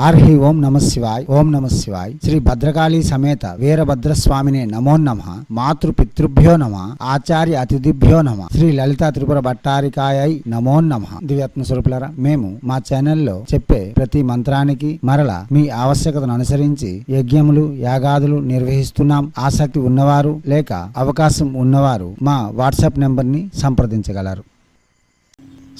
ఆర్హి ఓం నమ శివాయ్ ఓం నమ శివాయ్. శ్రీ భద్రకాళి సమేత వీరభద్రస్వామినే నమో నమ. మాతృ పితృభ్యో నమ. ఆచార్య అతిథిభ్యో నమ. శ్రీ లలిత త్రిపుర భట్టారికాయ నమో నమ. దివ్యాత్మ మేము మా ఛానల్లో చెప్పే ప్రతి మంత్రానికి మరల మీ ఆవశ్యకతను అనుసరించి యజ్ఞములు యాగాదులు నిర్వహిస్తున్నాం. ఆసక్తి ఉన్నవారు లేక అవకాశం ఉన్నవారు మా వాట్సాప్ నెంబర్ని సంప్రదించగలరు.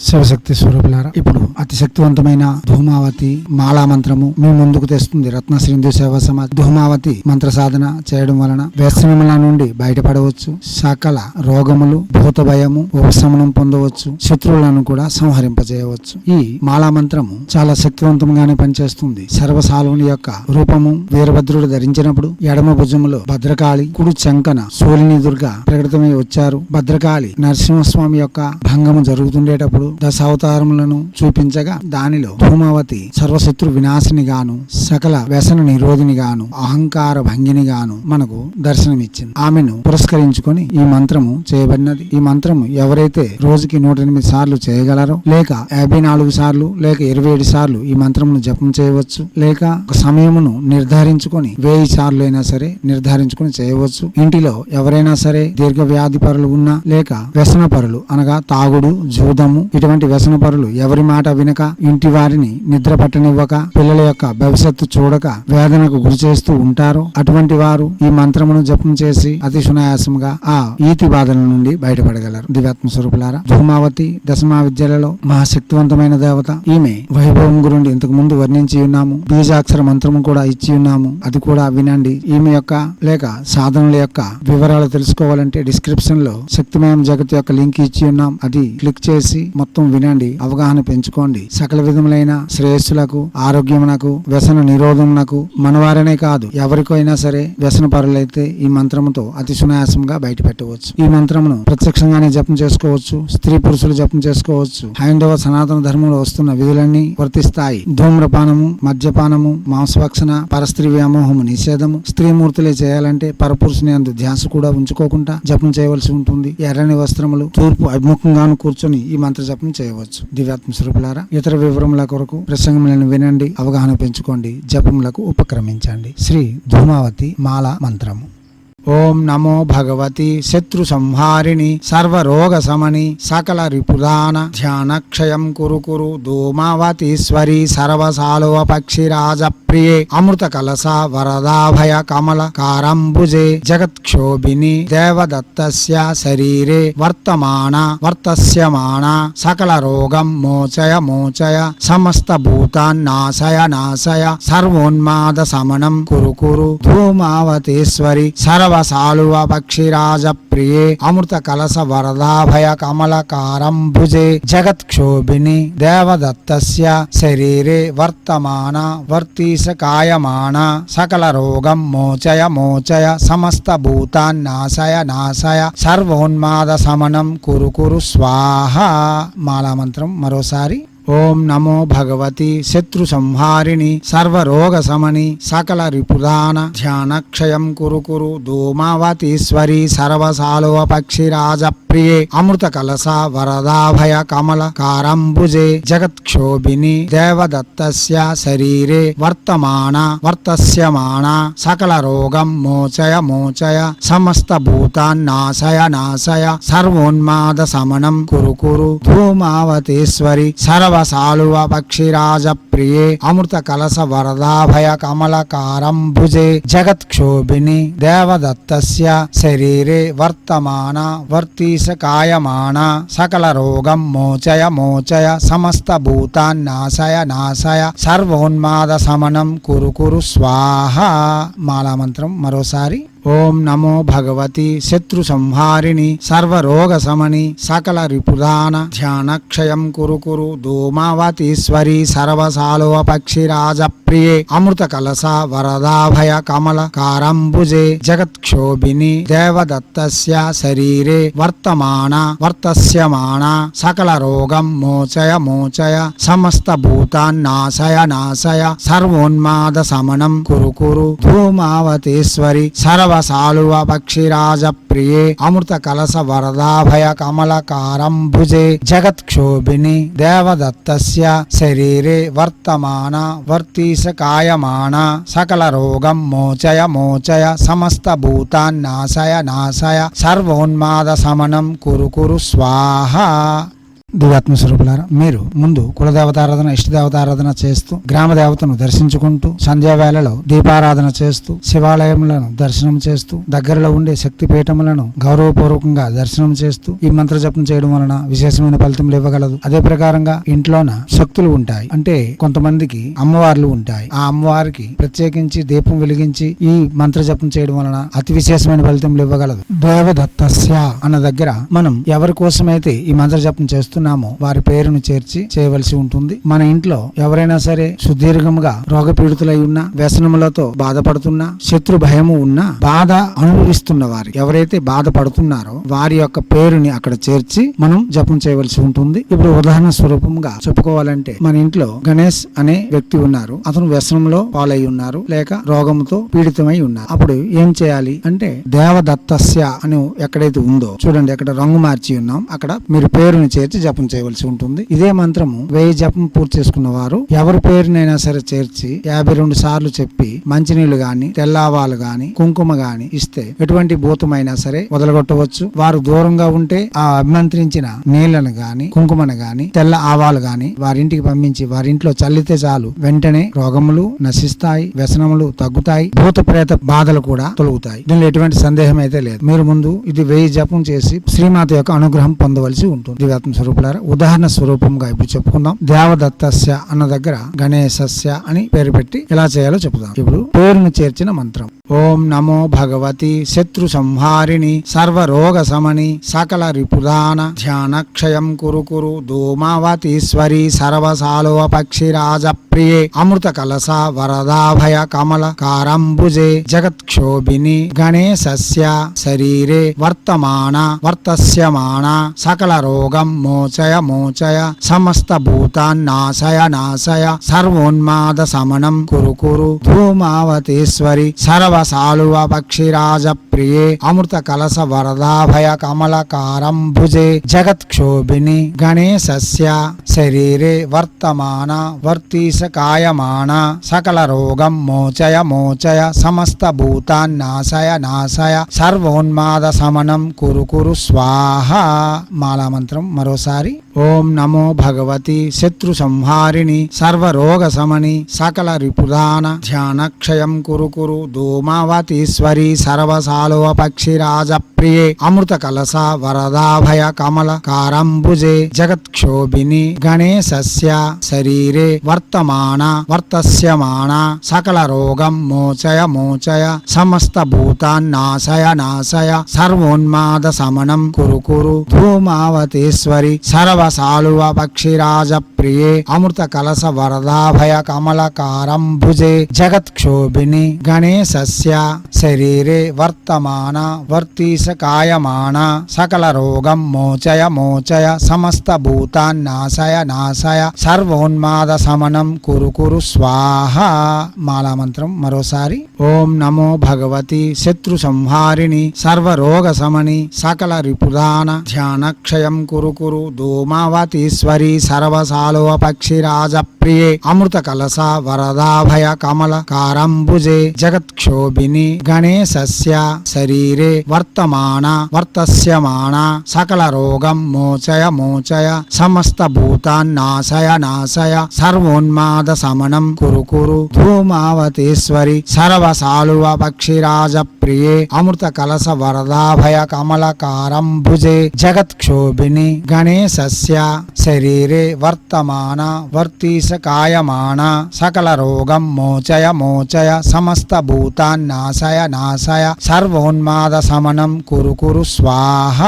శివశక్తి స్వరూపులారా ఇప్పుడు అతి శక్తివంతమైన ధూమావతి మాలా మంత్రము మీ ముందుకు తెస్తుంది. రత్న శ్రీందు సేవ సమాజ్ ధూమావతి మంత్ర సాధన చేయడం వలన వ్యసనముల నుండి బయటపడవచ్చు. సకల రోగములు భూత భయము ఉపశమనం పొందవచ్చు. శత్రువులను కూడా సంహరింపజేయవచ్చు. ఈ మాలా మంత్రము చాలా శక్తివంతంగానే పనిచేస్తుంది. సర్వసాలువుని యొక్క రూపము వీరభద్రుడు ధరించినప్పుడు ఎడమ భుజములో భద్రకాళి కుడి చంకన సూర్యుని దుర్గ ప్రకటితమై వచ్చారు. భద్రకాళి నరసింహస్వామి యొక్క భంగము జరుగుతుండేటప్పుడు దశావతారములను చూపించగా దానిలో ధూమావతి సర్వశత్రు వినాశిని గాను సకల వ్యసన నిరోధిని గాను అహంకార భంగిని గాను మనకు దర్శనమిచ్చింది. ఆమెను పురస్కరించుకొని ఈ మంత్రము చేయబడినది. ఈ మంత్రము ఎవరైతే రోజుకి నూట ఎనిమిది సార్లు చేయగలరో లేక యాభై నాలుగు సార్లు లేక ఇరవై ఏడు సార్లు ఈ మంత్రమును జపం చేయవచ్చు లేక ఒక సమయమును నిర్ధారించుకొని వెయ్యి సార్లు అయినా సరే నిర్ధారించుకొని చేయవచ్చు. ఇంటిలో ఎవరైనా సరే దీర్ఘ వ్యాధి పరులు ఉన్నా లేక వ్యసన పరులు అనగా తాగుడు జూదము ఇటువంటి వ్యసన పరులు ఎవరి మాట వినక ఇంటి వారిని నిద్ర పట్టనివ్వక పిల్లల యొక్క భవిష్యత్తు చూడక వేదనకు గురి చేస్తూ ఉంటారో? అటువంటి వారు ఈ మంత్రమును జపం చేసి అతి సునాయాసంగా ఆ ఈతి బాధల నుండి బయటపడగలరు. దివ్యాత్మ స్వరూపులారా ధూమావతి దశమా విద్యలలో మహాశక్తివంతమైన దేవత ఈమె వైభవం గురించి ఇంతకు ముందు వర్ణించి ఉన్నాము. బీజాక్షర మంత్రము కూడా ఇచ్చి ఉన్నాము. అది కూడా వినండి. ఈమె యొక్క లేక సాధనల యొక్క వివరాలు తెలుసుకోవాలంటే డిస్క్రిప్షన్లో శక్తిమయం జగత్ యొక్క లింక్ ఇచ్చి ఉన్నాం. అది క్లిక్ చేసి మొత్తం వినండి అవగాహన పెంచుకోండి. సకల విధములైన శ్రేయస్సులకు ఆరోగ్యమునకు వ్యసన నిరోధమునకు మనవారనే కాదు ఎవరికైనా సరే వ్యసన పరులైతే ఈ మంత్రముతో అతి సునాయాసంగా బయట పెట్టవచ్చు ఈ మంత్రమును ప్రత్యక్షంగానే జపం చేసుకోవచ్చు స్త్రీ పురుషులు జపం చేసుకోవచ్చు. హైందవ సనాతన ధర్మంలో వస్తున్న విధులన్నీ వర్తిస్తాయి. ధూమ్రపానము మద్యపానము మాంసభక్షణ పరస్త్రీ వ్యామోహము నిషేధము స్త్రీమూర్తులే చేయాలంటే పరపురుషుని అందు ధ్యాస కూడా ఉంచుకోకుండా జపం చేయవలసి ఉంటుంది. ఎర్రని వస్త్రములు తూర్పు అభిముఖంగాను కూర్చొని ఈ మంత్ర జపం చేయవచ్చు. దివ్యాత్మ స్వరూపులారా ఇతర వివరముల కొరకు ప్రసంగములను వినండి అవగాహన పెంచుకోండి జపములకు ఉపక్రమించండి. శ్రీ ధూమావతి మాల మంత్రము. ఓం నమో భగవతి శత్రు సంహారిణి సర్వరోగ సమని సకల రిపుదాన ధ్యానక్షయం కురు కురు ధూమావతీశ్వరి సర్వసాలువ పక్షిరాజ ప్రియే అమృత కలస వరదాభయ కమల కారంబుజే జగత్క్షోభిని దేవదత్తస్య శరీరే వర్తమాన వర్తస్యమాన సకల రోగం మోచయ మోచయ సమస్త భూతాన్నాశయ నాశయ సర్వోన్మాద సమనం కురు కురు ధూమావతీశ్వరి సర్వ సర్వసాలువ పక్షిరాజ ప్రియే అమృత కలస వరదాభయ కమలకారంభుజే జగత్క్షోభిని దేవదత్తస్య శరీరే వర్తమాన వర్తీస కాయమాన సకల రోగం మోచయ మోచయ సమస్త భూతాన్నాశయ నాశయ సర్వోన్మాద సమనం కురు కురు స్వాహ మాలామంత్రం మరోసారి ఓం నమో భగవతి శత్రు సంహారిణి సర్వరోగ సమని సకల రిపుదాన ధ్యానక్షయం కురు కురు ధూమావతీశ్వరి సర్వసాలువ పక్షిరాజ ప్రియే అమృత కలస వరదాభయ కమల కారంబుజే జగత్క్షోభిని దేవదత్తస్య శరీరే వర్తమాన వర్తస్యమాన సకల రోగం మోచయ మోచయ సమస్త భూతాన్నాశయ నాశయ సర్వోన్మాద సమనం కురు కురు ధూమావతీశ్వరి సర్వ సర్వసాలువ పక్షిరాజ ప్రియే అమృత కలస వరదాభయ కమలకారంభుజే జగత్క్షోభిని దేవదత్తస్య శరీరే వర్తమాన వర్తీస కాయమాన సకల రోగం మోచయ మోచయ సమస్త భూతాన్నాశయ నాశయ సర్వోన్మాద సమనం కురు కురు స్వాహ మాలామంత్రం మరోసారి ఓం నమో భగవతి శత్రు సంహారిణి సర్వరోగ సమని సకల రిపుదాన ధ్యానక్షయం కురు కురు ధూమావతీశ్వరి సర్వసాలోపక్షిరాజ ప్రియే అమృత కలస వరదాభయ కమల కారంబుజే జగత్క్షోభిని దేవదత్తస్య శరీరే వర్తమాన వర్తస్యమాన సకల రోగం మోచయ మోచయ సమస్త భూతాన్నాశయ నాశయ సర్వోన్మాద సమనం కురు కురు ధూమావతీశ్వరి సర్వ సాలువ పక్షిరాజ ప్రియే అమృత కలస వరదాభయ కమలకారం భుజే జగత్క్షోభిని దేవదత్తస్య శరీరే వర్తమాన వర్తీస కాయమాన సకల రోగం మోచయ మోచయ సమస్త భూతాన్నాశయ నాశయ సర్వోన్మాద సమనం కురు కురు స్వాహ దివాత్మ స్వరూపులారా మీరు ముందు కులదేవతారాధన ఇష్టదేవతారాధన చేస్తూ గ్రామ దేవతను దర్శించుకుంటూ సంధ్యా వేళలో దీపారాధన చేస్తూ శివాలయములను దర్శనం చేస్తూ దగ్గరలో ఉండే శక్తి పీఠములను గౌరవపూర్వకంగా దర్శనం చేస్తూ ఈ మంత్ర జపం చేయడం వలన విశేషమైన ఫలితములు ఇవ్వగలదు. అదే ప్రకారంగా ఇంట్లోన శక్తులు ఉంటాయి. అంటే కొంతమందికి అమ్మవార్లు ఉంటాయి. ఆ అమ్మవారికి ప్రత్యేకించి దీపం వెలిగించి ఈ మంత్ర జపం చేయడం వలన అతి విశేషమైన ఫలితములు ఇవ్వగలదు. దేవదత్తస్య అన్న దగ్గర మనం ఎవరి కోసమైతే ఈ మంత్ర జపం చేస్తున్నామో. వారి పేరును చేర్చి చేయవలసి ఉంటుంది. మన ఇంట్లో ఎవరైనా సరే సుదీర్ఘంగా రోగ పీడితులై ఉన్నా వ్యసనములతో బాధపడుతున్నా శత్రు భయము ఉన్నా బాధ అనుభవిస్తున్న వారు ఎవరైతే బాధపడుతున్నారో వారి యొక్క పేరుని అక్కడ చేర్చి మనం జపం చేయవలసి ఉంటుంది. ఇప్పుడు ఉదాహరణ స్వరూపంగా చెప్పుకోవాలంటే మన ఇంట్లో గణేష్ అనే వ్యక్తి ఉన్నారు. అతను వ్యసనంలో పాలై ఉన్నారు లేక రోగంతో పీడితమై ఉన్నారు. అప్పుడు ఏం చేయాలి అంటే దేవదత్తస్య అని ఎక్కడైతే ఉందో చూడండి అక్కడ రంగు మార్చి ఉన్నాం అక్కడ మీరు పేరుని చేర్చి జపం చేయవలసి ఉంటుంది. ఇదే మంత్రము వెయ్యి జపం పూర్తి చేసుకున్న వారు ఎవరి పేరునైనా సరే చేర్చి యాభై రెండు సార్లు చెప్పి మంచినీళ్ళు గాని తెల్లావాలు గాని కుంకుమ గాని ఇస్తే ఎటువంటి భూతమైనా సరే వదలగొట్టవచ్చు. వారు దూరంగా ఉంటే ఆ అభిమంత్రించిన నీళ్ళను గాని కుంకుమను గాని తెల్ల ఆవాలు గాని వారింటికి పంపించి వారింట్లో చల్లితే చాలు. వెంటనే రోగములు నశిస్తాయి వ్యసనములు తగ్గుతాయి భూత ప్రేత బాధలు కూడా తొలగుతాయి. దీనిలో ఎటువంటి సందేహం అయితే లేదు. మీరు ముందు ఇది వెయ్యి జపం చేసి శ్రీమాత యొక్క అనుగ్రహం పొందవలసి ఉంటుంది. దివ్యాత్మ స్వరూపులారా? ఉదాహరణ స్వరూపంగా ఇప్పుడు చెప్పుకుందాం. దేవదత్తస్య అన్న దగ్గర గణేశస్య అని పేరు పెట్టి ఎలా చేయాలో చెప్పుదాం. ఇప్పుడు పేరును చేర్చిన మంత్రం. ఓం నమో భగవతి శత్రు సంహారిణి సర్వరోగ సమని సకల రిపుదాన ధ్యానక్షయం కురు కురు ధూమావతీశ్వరి సర్వసాలువ పక్షిరాజ ప్రియే అమృత కలస వరదాభయ కమల కారంబుజే జగత్క్షోభిని గణేశస్య శరీరే వర్తమాన వర్తస్యమాన సకల రోగం మోచయ మోచయ సమస్త భూతాన్నాశయ నాశయ సర్వోన్మాద సమనం కురు కురు ధూమావతీశ్వరి సర్వసాలువ పక్షిరాజ ప్రియే అమృత కలస వరదాభయ కమలకారం భుజే జగత్క్షోభిని గణేశస్య శరీరే వర్తమాన వర్తీస కాయమాన సకల రోగం మోచయ మోచయ సమస్త భూతాన్నాశయ నాశయ సర్వోన్మాద సమనం కురు కురు స్వాహ మాలా మంత్రం మరోసారి ఓం నమో భగవతి శత్రు సంహారిణి సర్వరోగ సమని సకల రిపుదాన ధ్యానక్షయం కురు కురు ధూమావతీశ్వరి సర్వసాలోపక్షిరాజ ప్రియే అమృత కలస వరదాభయ కమల కారంభుజే జగత్క్షోభిని గణేశస్య శరీరే వర్తమాన వర్తస్యమాన సకల రోగం మోచయ మోచయ సమస్త భూతాన్నాశయ నాశయ సర్వోన్మాద సమనం కురు కురు ధూమావతీశ్వరి సర్వసాలువ పక్షిరాజ ప్రియే అమృత కలస వరదాభయ కమల కారంబుజే జగత్క్షోభిని గణేశస్య శరీరే వర్తమాన వర్తీస కాయమాన సకల రోగం మోచయ మోచయ సమస్త భూతాన్నాశయ నాశయ సర్వోన్మాద సమనం కురు కురు స్వాహ మాలామంత్రం మరోసారి ఓం నమో భగవతి శత్రు సంహారిణి సర్వరోగ సమని సకల రిపుదాన ధ్యానక్షయం కురు కురు ధూమావతీశ్వరి సర్వసాల పక్షిరాజ ప్రియే అమృత కలస వరదాభయ కమల కారంబుజే జగత్క్షోభిని గణేశస్య శరీరే వర్తమాన వర్తస్యమాన సకల రోగం మోచయ మోచయ సమస్త భూతాన్నాశయ నాశయ సర్వోన్మాద సమనం కురు కురు ధూమావతీశ్వరి సర్వసాలువ పక్షిరాజ ప్రియే అమృత కలస వరదాభయ కమల కారంబుజే జగత్క్షోభిని గణేశస్య శరీరే వర్తమాన వర్తీస కాయమాన సకల రోగం మోచయ మోచయ సమస్త భూతాన్నాశయ నాశయ సర్వోన్మాద సమనం కురు కురు స్వాహ.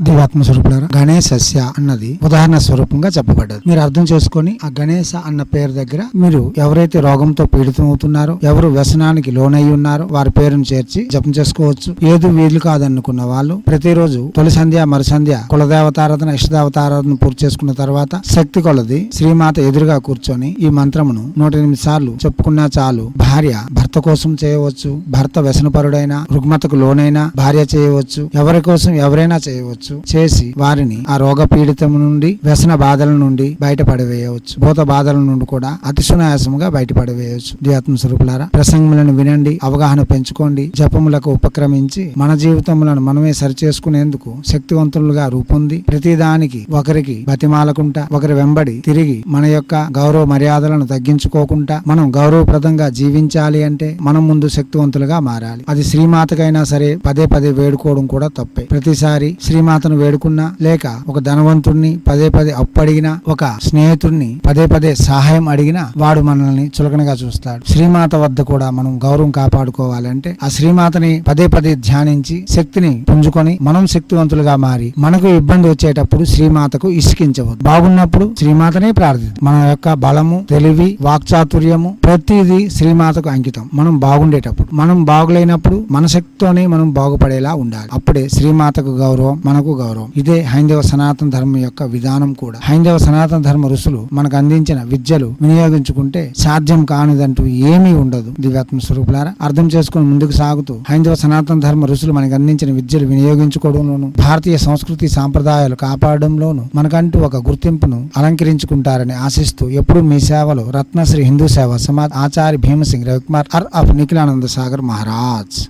దివాత్మ స్వరూపులారా? గణేశస్య అన్నది ఉదాహరణ స్వరూపంగా చెప్పబడ్డది. మీరు అర్థం చేసుకొని ఆ గణేశ అన్న పేరు దగ్గర మీరు ఎవరైతే రోగంతో పీడితమవుతున్నారో ఎవరు వ్యసనానికి లోనై ఉన్నారో వారి పేరును చేర్చి జపం చేసుకోవచ్చు. ఏది వీలు కాదనుకున్న వాళ్ళు ప్రతిరోజు తొలి సంధ్య మరుసంధ్య కులదేవతారాధన ఇష్టదేవతారాధన పూర్తి చేసుకున్న తర్వాత శక్తి కొలది శ్రీమాత ఎదురుగా కూర్చొని ఈ మంత్రమును నూట ఎనిమిది సార్లు చెప్పుకున్నా చాలు. భార్య భర్త కోసం చేయవచ్చు. భర్త వ్యసనపరుడైనా రుగ్మతకు లోనైనా భార్య చేయవచ్చు. ఎవరి కోసం ఎవరైనా చేయవచ్చు. చేసి వారిని ఆ రోగ పీడితం నుండి వ్యసన బాధల నుండి బయటపడవేయవచ్చు. భూత బాధల నుండి కూడా అతి సునాయాసముగా బయటపడవేయవచ్చు. ధ్యాత్మ స్వరూపులారా ప్రసంగములను వినండి అవగాహన పెంచుకోండి జపములకు ఉపక్రమించి మన జీవితములను మనమే సరిచేసుకునేందుకు శక్తివంతులుగా రూపొంది ప్రతిదానికి ఒకరికి బతిమాలకుంటా ఒకరి వెంబడి తిరిగి మన యొక్క గౌరవ మర్యాదలను తగ్గించుకోకుండా మనం గౌరవప్రదంగా జీవించాలి అంటే మనం ముందు శక్తివంతులుగా మారాలి. అది శ్రీమాతకైనా సరే పదే పదే వేడుకోవడం కూడా తప్పే. ప్రతిసారి అతను వేడుకున్నా లేక ఒక ధనవంతుడిని పదే పదే అప్పు అడిగినా ఒక స్నేహితుడిని పదే పదే సహాయం అడిగినా వాడు మనల్ని చులకనగా చూస్తాడు. శ్రీమాత వద్ద కూడా మనం గౌరవం కాపాడుకోవాలంటే ఆ శ్రీమాతని పదే పదే ధ్యానించి శక్తిని పుంజుకొని మనం శక్తివంతులుగా మారి మనకు ఇబ్బంది వచ్చేటప్పుడు శ్రీమాతకు ఇసుకించవద్దు. బాగున్నప్పుడు శ్రీమాతనే ప్రార్థిద్దాం. మన యొక్క బలము తెలివి వాక్చాతుర్యము ప్రతిదీ శ్రీమాతకు అంకితం. మనం బాగుండేటప్పుడు మనం బాగులేనప్పుడు మన శక్తితోనే మనం బాగుపడేలా ఉండాలి. అప్పుడే శ్రీమాతకు గౌరవం మనకు గౌరవం. ఇదే హైందవ సనాతన ధర్మం యొక్క విధానం కూడా. హైందవ సనాతన ధర్మ ఋషులు మనకు అందించిన విద్యలు వినియోగించుకుంటే సాధ్యం కానిదంటూ ఏమీ ఉండదు. దివ్యాత్మ స్వరూపులారా అర్థం చేసుకుని ముందుకు సాగుతూ హైందవ సనాతన ధర్మ ఋషులు మనకు అందించిన విద్యలు వినియోగించుకోవడంలోను భారతీయ సంస్కృతి సాంప్రదాయాలు కాపాడడంలోను మనకంటూ ఒక గుర్తింపును అలంకరించుకుంటారని ఆశిస్తూ ఎప్పుడు మీ సేవలో రత్నశ్రీ హిందూ సేవ సమాజ్ ఆచార్య భీమసింగ్ రవికుమార్ అర్ ఆఫ్ నిఖిలానంద సాగర్ మహారాజ్.